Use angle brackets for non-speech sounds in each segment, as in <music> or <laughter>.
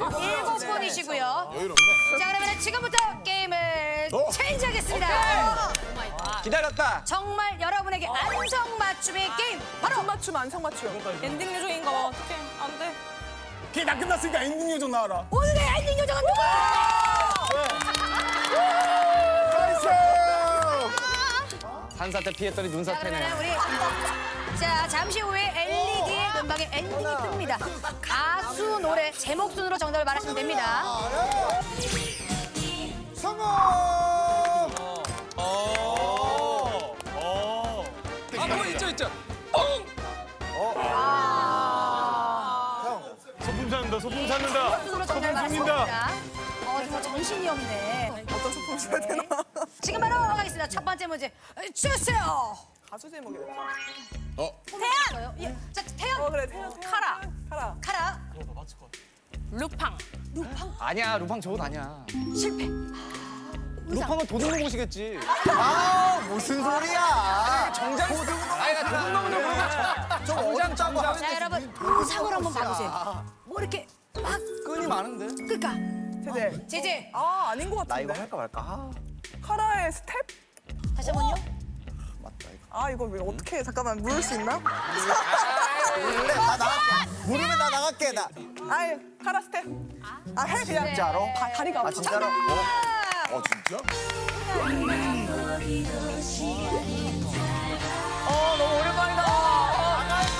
일곱 분이시고요. 여유롭네. 자 그러면 지금부터 게임을 어? 체인지하겠습니다. 기다렸다. 정말 여러분에게 안성 맞춤의 게임 바로 안성맞춤 안성맞춤 엔딩 요정인가 봐. 어떡해. 안 돼. 걔 나 끝났으니까 엔딩 요정 나와라. 오늘의 엔딩 요정은 누구? <laughs> 산사 때 피했더니 자 눈사태네. 우리 자 잠시 후에 LED의 음방에 엔딩이 뜹니다. 가수 노래 제목 순으로 정답을 말하시면 됩니다. 성공! 아, 뭐 있죠, 있죠. 소품 찾는다. 소품 찾는다. 순으로 정답을 말하셨습니다. 어 정말 정신이 없네. 어떤 소품 줘야 되나 지금 바로 가겠습니다. 첫 번째 문제 주세요. 가수 제목이래 어, 태연. 예, 자 태연. 어 그래 태연 태연 카라. 카라 카라 루팡. 아니야, 루팡 저것 아니야. 실패. 루팡은 도둑 먹으시겠지. 아 무슨 소리야? 정장. 아니, 나 도둑 먹는 거 정장, 정장. 자 여러분 의상을 한번 봐보세요. 뭐 이렇게 막 끈이 많은데? 그니까 제제 제제 아 아닌 것 나 이거 같은데 할까 말까? 아, 카라의 스텝 다시 한번요. 맞다 이거. 아 이거 왜 어떻게 해? 잠깐만 물을 수 있나 그래 나 나갈게. 모르면 나 나갈게 나. 아이 카라 스텝 아 해 그냥 진짜로? 다, 다리가 아 아파 진짜로? 어 진짜? 어 너무 오랜만이다 다,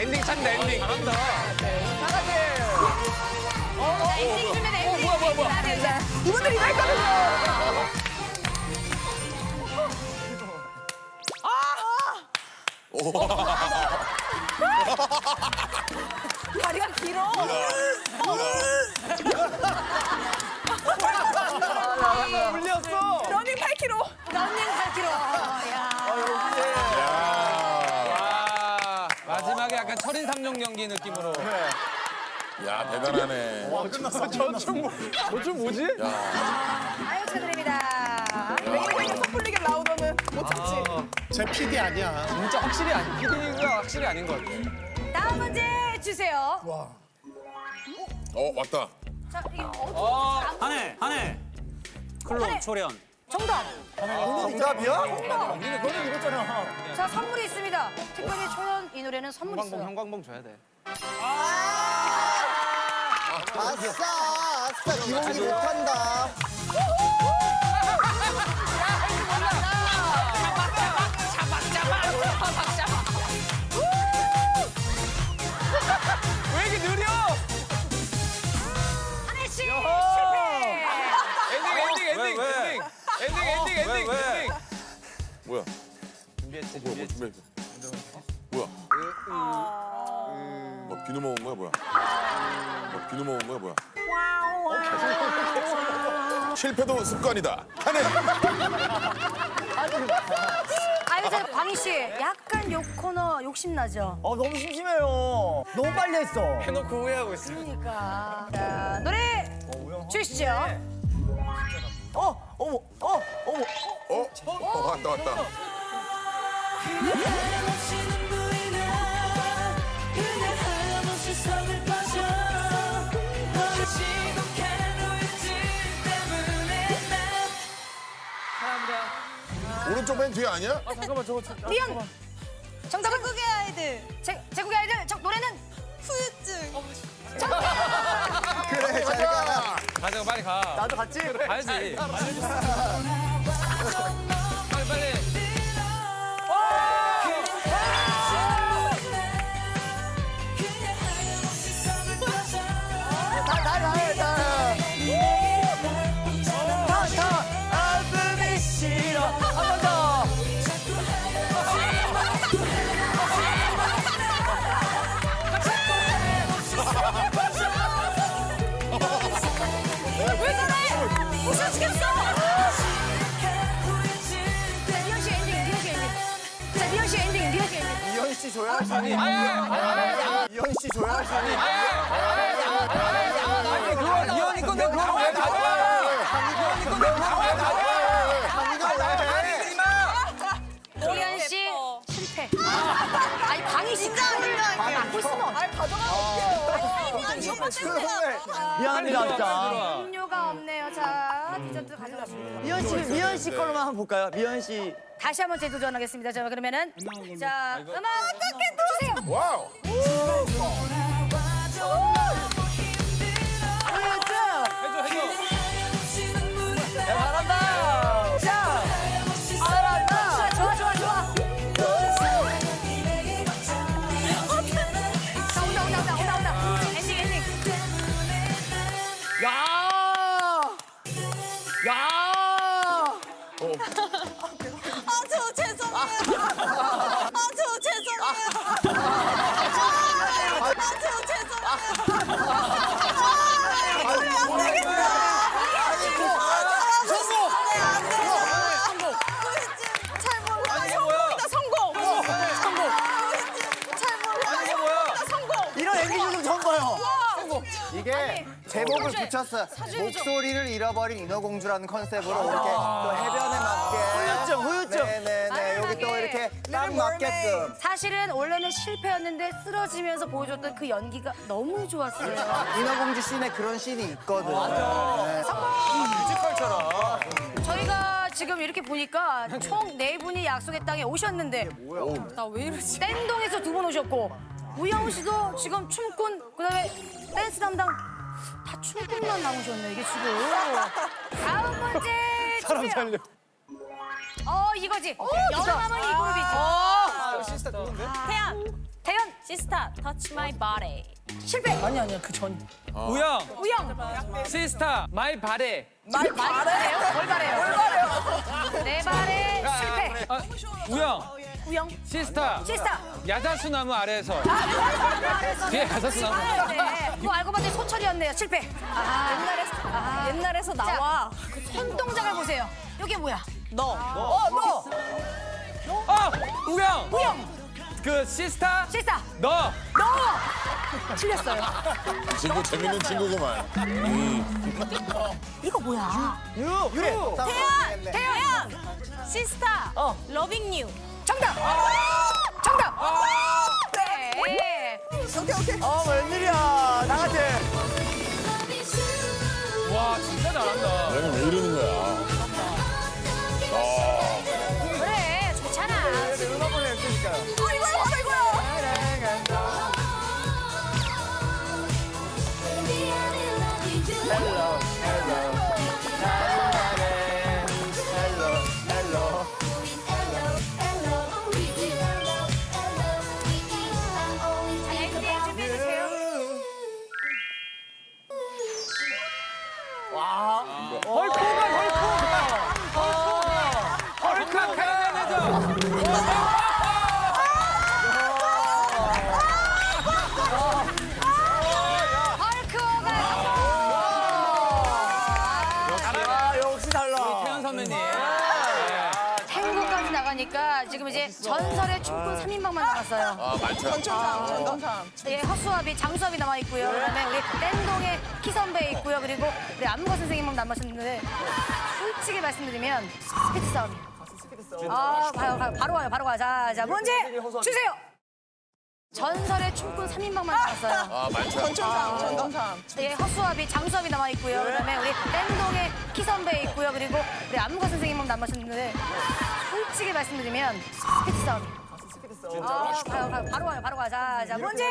엔딩 찾는다, 엔딩. 잘한다. 다리가 길어. 물렸어. 러닝 8km. 런닝 8km. 야. 와. 마지막에 약간 철인 삼종 경기 느낌으로. 야 대단하네. 저춤 뭐지? 아유 축하드립니다. 매일매일 참지. 제 PD 아니야. 진짜 확실히 아니, 피디가 확실히 아닌 것 같아. 다음 문제 주세요. 어 왔다. 자 이게 어, 한해 한해 클론 초련 정답. 정답이야? 자 선물이 있습니다. 특별히 초연 이 노래는 선물이 형광봉, 있어요. 형광봉 줘야 돼. 아싸 아싸 기본기 못한다. 비누 먹은 거야 뭐야? 뭐 비누 먹은 거야 뭐야? 실패도 습관이다. 한해. 아유 저 광희 씨 약간 요 코너 욕심 나죠. 어 너무 심심해요. 너무 빨리 했어. 해놓고 후회하고 있어. 그러니까. 자 노래 주시죠. 어 어머 어 어머. 어? 어 왔다 왔다. 오른쪽 맨 뒤에 아니야? 미연. 정답은 제국의 아이들. 제, 제국의 아이들. 정, 노래는 후유증. 그래 잘 가. 가자, 빨리 가. 나도 같이. 가야지. 씨 조여하시니? 이현 씨 조여하시니? 이현이 건데 그걸 왜 가져와? 이현이 건데 그걸 왜 가져와? 오리안 씨 실패. 아니 씨 진짜 안볼 수는 없. 아니 가져가면 어떡해요. 미안합니다 진짜. 음료가 없네요. 자 디저트 가져가시고 미연 씨 미연 씨 걸로만 한번 볼까요? 미연 씨. 다시 한번 재도전하겠습니다. 자 그러면은 자 음악 어떻게 주세요. 와우. 제목을 붙였어요. 목소리를 잃어버린 인어공주라는 컨셉으로 이렇게 또 해변에 맞게. 후유증, 후유증. 네네네. 여기 또. 이렇게 딱 맞게끔. 사실은 원래는 실패였는데 쓰러지면서 보여줬던 그 연기가 너무 좋았어요. 인어공주 씬에 그런 씬이 있거든. 네. 뮤지컬처럼. 저희가 지금 이렇게 보니까 총 네 분이 약속의 땅에 오셨는데 나 왜 이러지? 땡동에서 두 분 오셨고 우영우 씨도 지금 춤꾼 그다음에 댄스 담당 다 춤꾼만 나오셨네 이게 지금 다음 문제 주세요. 어 이거지 여름하면 이 그룹이지 시스타 누군데? 태연. 태연 시스타 touch my body. 실패 아니 아니야 그 전 우영. 우영 시스타 마이 바레. 말 바래요 뭘 바래요 뭘 바래요 내 발에 실패 아, 우영. 우영 시스타 시스타 야자수나무 아래에서. 아, 뒤에 야자수나무. 네. 뭐 알고 봤더니 소철이었네요. 실패. 아, 옛날에 아, 옛날에서 나와. 그 손동작을 보세요. 이게 뭐야? 너. 어 우영. 우영, 그 시스타 실사, 너. 너. 틀렸어요. 친구 재밌는 친구구만. 이거 뭐야? 유, 유리. 태연. 태연. 시스타. 어. loving you. 정답. 정답. 네. 오케이 오케이. 어, 웬일이야. 나같이. 와 진짜 잘한다. 얘는 왜 이러는 거야? 헐크 이제 전설의 춤꾼 3인방만 남았어요. 아 많죠. 전천삼 전천삼. 예, 허수아비, 장수아비 남아 있고요. 그 다음에 우리 땡동의 키 선배 있고요. 그리고 우리 안무가 선생님만 남으셨는데 솔직히 말씀드리면 스피드 싸움이. 아, 봐요, 봐요. 바로 와요, 바로 와요. 자, 자, 문제 주세요. 전설의 춤꾼 3인방만 남았어요. 아 많죠. 전천삼 전천삼. 예, 허수아비, 장수아비 남아 있고요. 그 다음에 우리 땡동의 키 선배 있고요. 그리고 우리 안무가 선생님만 남으셨는데 솔직히 말씀드리면 스피드 싸움이. 아, 봐요, 봐요. 바로 와요, 바로 와요. 자, 자, 문제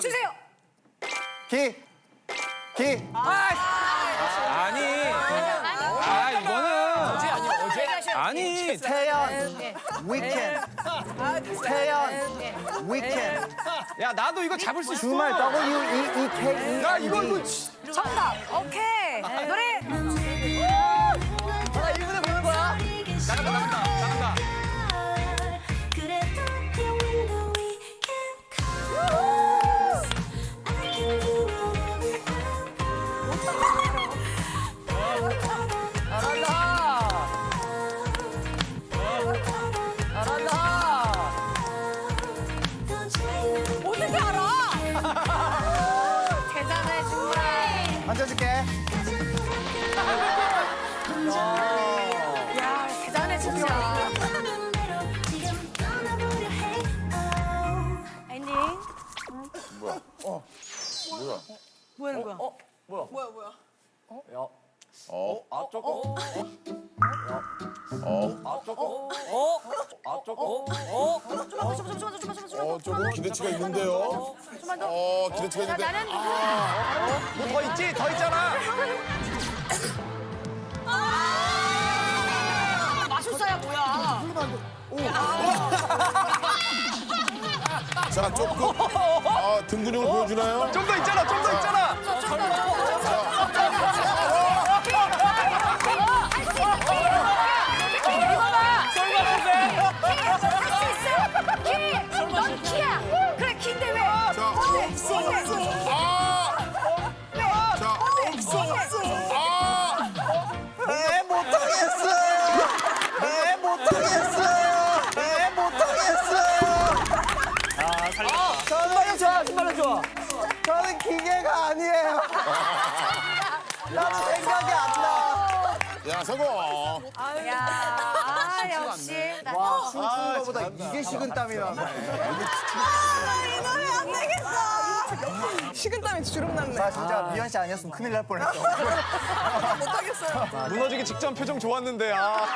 주세요. 기, 기. 아니. 아니 태연, 네. 위켄. 태연, 위켄. 야 나도 이거 잡을 수 있어. 주말 W E E K E. 야 이거 이거 정답. 오케이. 노래. 나 이분에 보는 거야. 나간다 나간다 나간다. 앉아줄게. 야 대단해 진짜. 엔딩. 뭐야? 뭐야? 뭐 하는 거야? 뭐야 뭐야? 어? 아 조금. 어? 아 조금. 어? 아 조금. 어? 좀만 더, 좀만 더, 좀만 더, 좀만 더, 좀만 더. 어, 조금 기대치가 있는데요. 좀만 더. 어, 기대치가 자, 있는데. 나는? 더 있잖아. 마술사야 뭐야? 자, 조금. 아, 등 근육을 보여주나요? 좀 더 있잖아. 좀 더 있잖아. 넌 아니에요. <laughs> 나는 생각이 안 나. 야, 성공. 야, 아, 역시. 나- 와, 춤추는 거보다 이게 식은 땀이 나. 식은땀이 주름 났네. 나 진짜 미연 씨 아니었으면 큰일 날 뻔했어. 못 하겠어요. 무너지기 직전 표정 좋았는데 아.